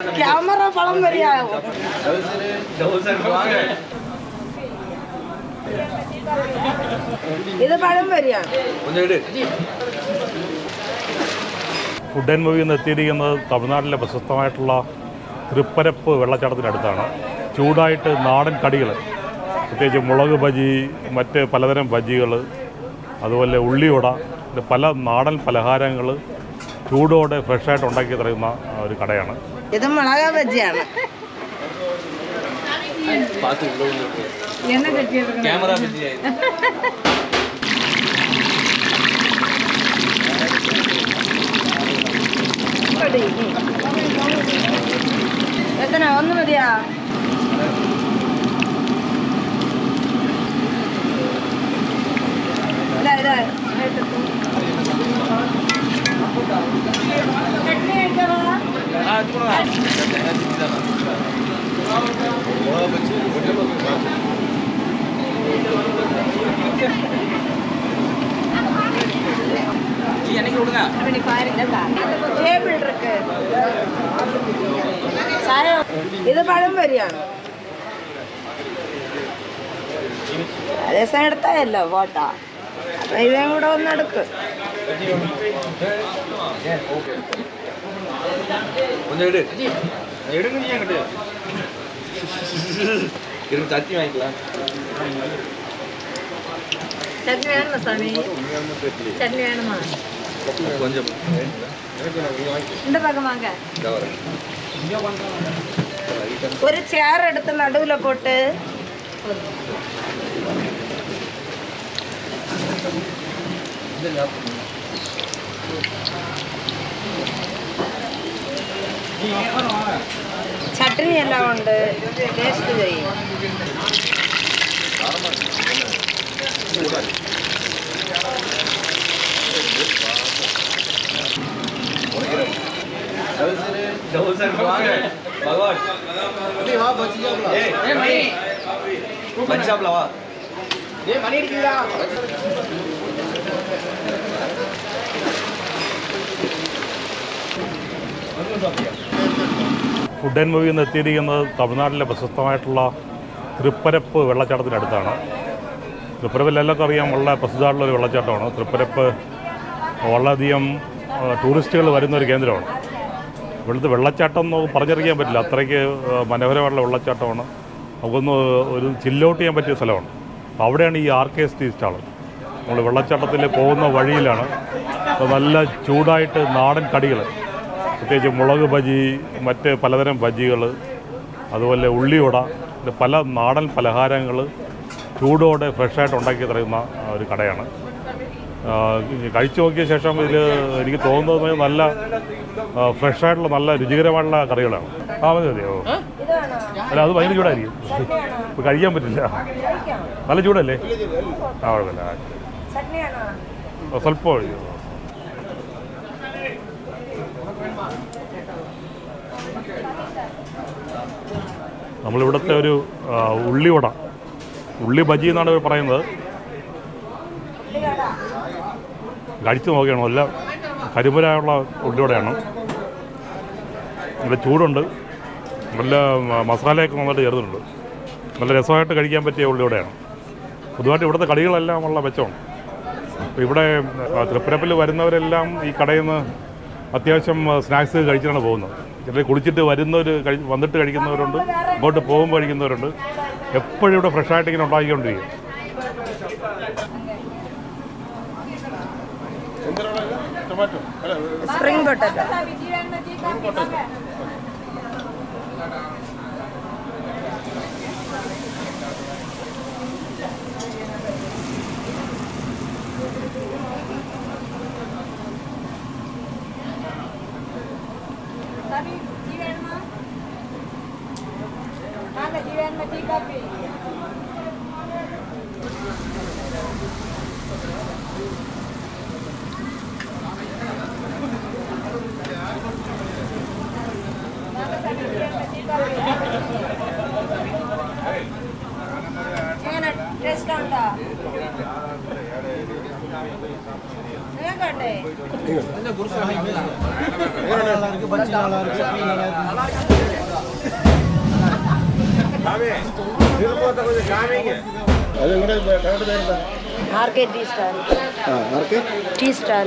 Camera പളം വരികയാകും ഇത് പഴം വരികയാണ് ഫുഡ് ആൻഡ് മൂവി എന്ന് എത്തിയിരിക്കുന്നത് തമിഴ്നാട്ടിലെ പ്രശസ്തമായിട്ടുള്ള തൃപ്പരപ്പ് വെള്ളച്ചാട്ടത്തിനടുത്താണ്. ചൂടായിട്ട് നാടൻ കടികൾ പ്രത്യേകിച്ച് മുളക് ബജി മറ്റ് പലതരം ബജികൾ അതുപോലെ ഉള്ളിവട പല നാടൻ പലഹാരങ്ങൾ ചൂടോടെ ഫ്രഷായിട്ട് ഉണ്ടാക്കി തരുന്ന ഒരു കടയാണ്. ഇത് മുളക ബജിയാണ്. ക്യാമറ എത്ര ഒന്ന് മതിയാ? ഇത് പഴം വരിയാണ് രസം എടുത്തായല്ലോ ഫോട്ടോ അപ്പൊ ഇതേ കൂടെ ഒന്ന് എടുക്ക് கொஞ்சம் எடு. எடுங்க நீ என்கிட்ட. இருந்து தத்தி வாங்கிக்கலாம். சட்னி வேணுமா சாமி? சட்னி வேணுமா? கொஞ்சம் இந்த பக்கம் வாங்க. ஒரு சேர் எடுத்து நடுவில் போட்டு. చట్నీ ఎలా ఉంది టేస్ట్ భగవాన్ పంజాబ్లవా ఏ మనీ ఇట్లా Vamos lá, Bia. Food and movie എന്ന് എത്തിയിരിക്കുന്നത് തമിഴ്നാട്ടിലെ പ്രശസ്തമായിട്ടുള്ള തൃപ്പരപ്പ് വെള്ളച്ചാട്ടത്തിനടുത്താണ്. തൃപ്പരപ്പിൽ എല്ലാവർക്കും അറിയാം വളരെ പ്രസിദ്ധമായിട്ടുള്ള ഒരു വെള്ളച്ചാട്ടമാണ്. തൃപ്പരപ്പ് വളരെയധികം ടൂറിസ്റ്റുകൾ വരുന്ന ഒരു കേന്ദ്രമാണ്. ഇവിടുത്തെ വെള്ളച്ചാട്ടം എന്ന് പറഞ്ഞറിയാൻ പറ്റില്ല. അത്രയ്ക്ക് മനോഹരമായിട്ടുള്ള വെള്ളച്ചാട്ടമാണ്. നമുക്കൊന്ന് ഒരു ചില്ലോട്ട് ചെയ്യാൻ പറ്റിയ സ്ഥലമാണ്. അവിടെയാണ് ഈ ആർ കെ എസ് ടി നമ്മൾ വെള്ളച്ചാട്ടത്തിൽ പോകുന്ന വഴിയിലാണ്. നല്ല ചൂടായിട്ട് നാടൻ കടികൾ പ്രത്യേകിച്ച് മുളക് ബജി മറ്റ് പലതരം ബജികൾ അതുപോലെ ഉള്ളിയുട പല നാടൻ പലഹാരങ്ങൾ ചൂടോടെ ഫ്രഷായിട്ട് ഉണ്ടാക്കി തരുന്ന ഒരു കടയാണ്. കഴിച്ചു നോക്കിയ ശേഷം ഇതിൽ എനിക്ക് തോന്നുന്നത് നല്ല ഫ്രഷായിട്ടുള്ള നല്ല രുചികരമായിട്ടുള്ള കറികളാണ്. ആ മതി മതി ഓ. അല്ല അത് ഭയങ്കര ചൂടായിരിക്കും. ഇപ്പം കഴിക്കാൻ പറ്റില്ല. നല്ല ചൂടല്ലേ? ആ കുഴപ്പമില്ല. സ്വല്പം ഒഴിക്കും നമ്മളിവിടുത്തെ ഒരു ഉള്ളിവട. ഉള്ളി ബജി എന്നാണ് ഇവർ പറയുന്നത്. കഴിച്ചു നോക്കുകയാണ് നല്ല കരിമുരായുള്ള ഉള്ളിവടയാണ്. നല്ല ചൂടുണ്ട്. നല്ല മസാലയൊക്കെ നന്നായിട്ട് ചേർന്നിട്ടുണ്ട്. നല്ല രസമായിട്ട് കഴിക്കാൻ പറ്റിയ ഉള്ളിവടയാണ്. പൊതുവായിട്ട് ഇവിടുത്തെ കടികളെല്ലാം ഉള്ള മെച്ചമാണ്. ഇവിടെ തൃപ്പരപ്പിൽ വരുന്നവരെല്ലാം ഈ കടയിൽ നിന്ന് അത്യാവശ്യം സ്നാക്സ് കഴിച്ചിട്ടാണ് പോകുന്നത്. ചിലർ കുളിച്ചിട്ട് വരുന്നവർ കഴി വന്നിട്ട് കഴിക്കുന്നവരുണ്ട് ഇങ്ങോട്ട് പോകുമ്പോൾ കഴിക്കുന്നവരുണ്ട്. എപ്പോഴും ഇവിടെ ഫ്രഷായിട്ട് ഇങ്ങനെ ഉണ്ടാക്കിക്കൊണ്ടിരിക്കും. സ്പ്രിംഗ് പൊട്ടറ്റോ ભાભી જીવનમાં હા જીવનમાં ઠીક આપી. നിങ്ങളുടെ കടയുടെ പേരെന്താ ആർ കെ ടി സ്റ്റാൾ ആ ആർക്ക്? T stall